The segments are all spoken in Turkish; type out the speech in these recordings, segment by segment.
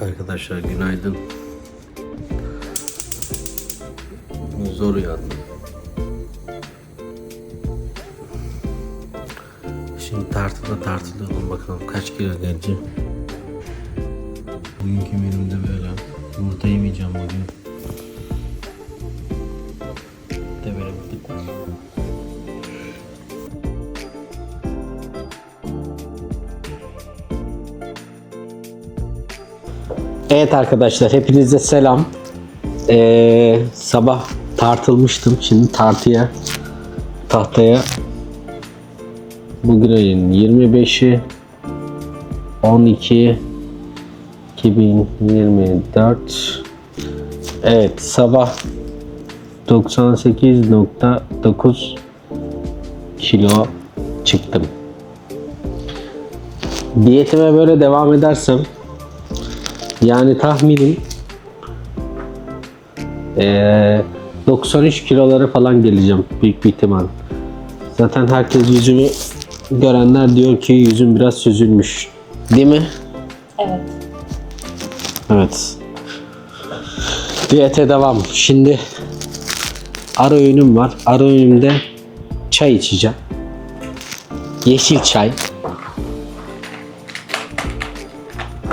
Arkadaşlar günaydın. Zor uyandım. Şimdi tartıda tartılıyorum bakalım kaç kilo geleceğim. Bugünkü menümde böyle. Yumurta yemeyeceğim bugün. De böyle bir Evet arkadaşlar hepinize selam. Ee, sabah tartılmıştım. Şimdi tartıya tahtaya bugün ayın 25'i 12 2024 Evet sabah 98.9 kilo çıktım. Diyetime böyle devam edersem yani tahminim eee 93 kilolara falan geleceğim büyük bir ihtimal. Zaten herkes yüzümü görenler diyor ki yüzüm biraz süzülmüş. Değil mi? Evet. Evet. Diyete devam. Şimdi ara öğünüm var. Ara öğünümde çay içeceğim. Yeşil çay.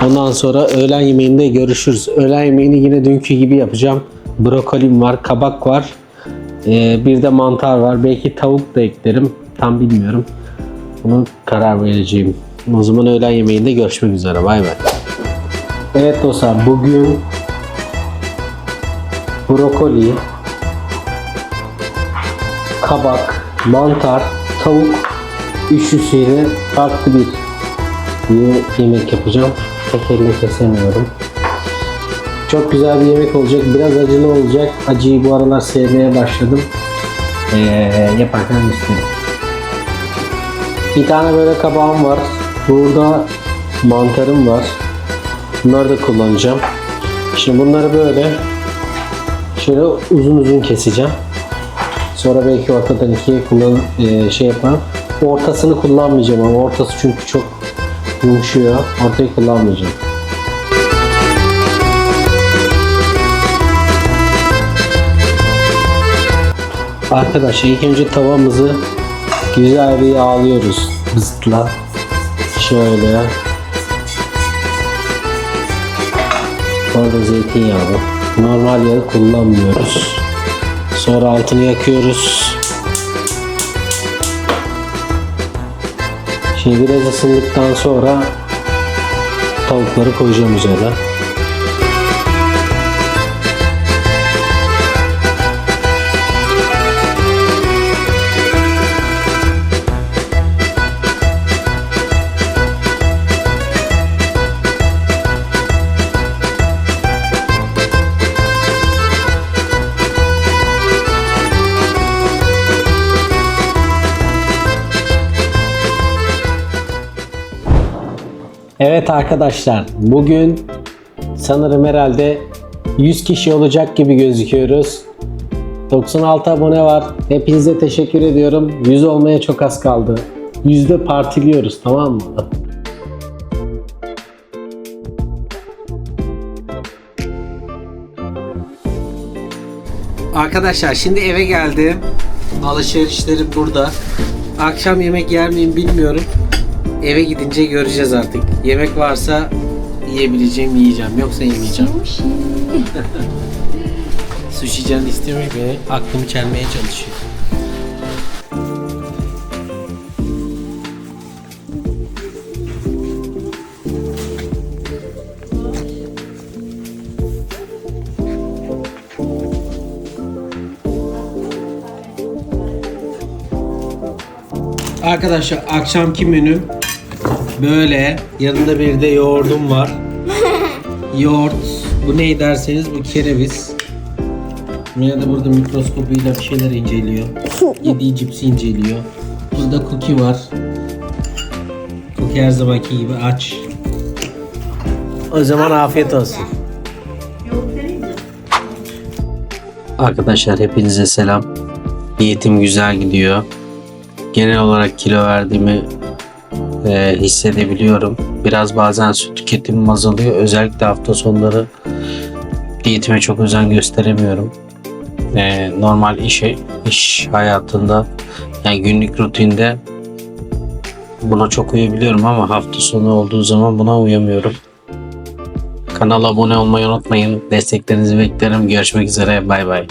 Ondan sonra öğlen yemeğinde görüşürüz. Öğlen yemeğini yine dünkü gibi yapacağım. Brokolim var, kabak var. Ee, bir de mantar var. Belki tavuk da eklerim. Tam bilmiyorum. Bunu karar vereceğim. O zaman öğlen yemeğinde görüşmek üzere. Bay bay. Evet dostlar bugün brokoli, kabak, mantar, tavuk üçlüsüyle farklı bir ye- yemek yapacağım. Tek elle kesemiyorum. Çok güzel bir yemek olacak. Biraz acılı olacak. Acıyı bu aralar sevmeye başladım. Ee, yaparken istedim. Bir tane böyle kabağım var. Burada mantarım var. Bunları da kullanacağım. Şimdi bunları böyle şöyle uzun uzun keseceğim. Sonra belki ortadan ikiye kullan e, şey yaparım. Ortasını kullanmayacağım ama ortası çünkü çok yumuşuyor. Ortayı kullanmayacağım. Arkadaşlar ilk önce tavamızı güzel bir yağlıyoruz bızıtla. Şöyle. Orada zeytinyağı. Normal yağı kullanmıyoruz. Sonra altını yakıyoruz. Şimdi biraz ısındıktan sonra tavukları koyacağım üzerine. Evet arkadaşlar bugün sanırım herhalde 100 kişi olacak gibi gözüküyoruz. 96 abone var. Hepinize teşekkür ediyorum. 100 olmaya çok az kaldı. Yüzde partiliyoruz tamam mı? Arkadaşlar şimdi eve geldim. Alışverişlerim burada. Akşam yemek yer miyim bilmiyorum. Eve gidince göreceğiz artık. Yemek varsa yiyebileceğim yiyeceğim. Yoksa yemeyeceğim. Sushi can istiyormuş beni. Aklımı çelmeye çalışıyor. Arkadaşlar akşamki menüm böyle. Yanında bir de yoğurdum var. Yoğurt. Bu ne derseniz bu kereviz. Mine de burada mikroskopuyla bir şeyler inceliyor. Yediği cipsi inceliyor. Burada cookie var. Cookie her zamanki gibi aç. O zaman afiyet olsun. Arkadaşlar hepinize selam. Diyetim güzel gidiyor genel olarak kilo verdiğimi e, hissedebiliyorum. Biraz bazen su tüketimim azalıyor. Özellikle hafta sonları diyetime çok özen gösteremiyorum. Ee, normal işe, iş hayatında yani günlük rutinde buna çok uyabiliyorum ama hafta sonu olduğu zaman buna uyamıyorum. Kanala abone olmayı unutmayın. Desteklerinizi beklerim. Görüşmek üzere. Bay bay.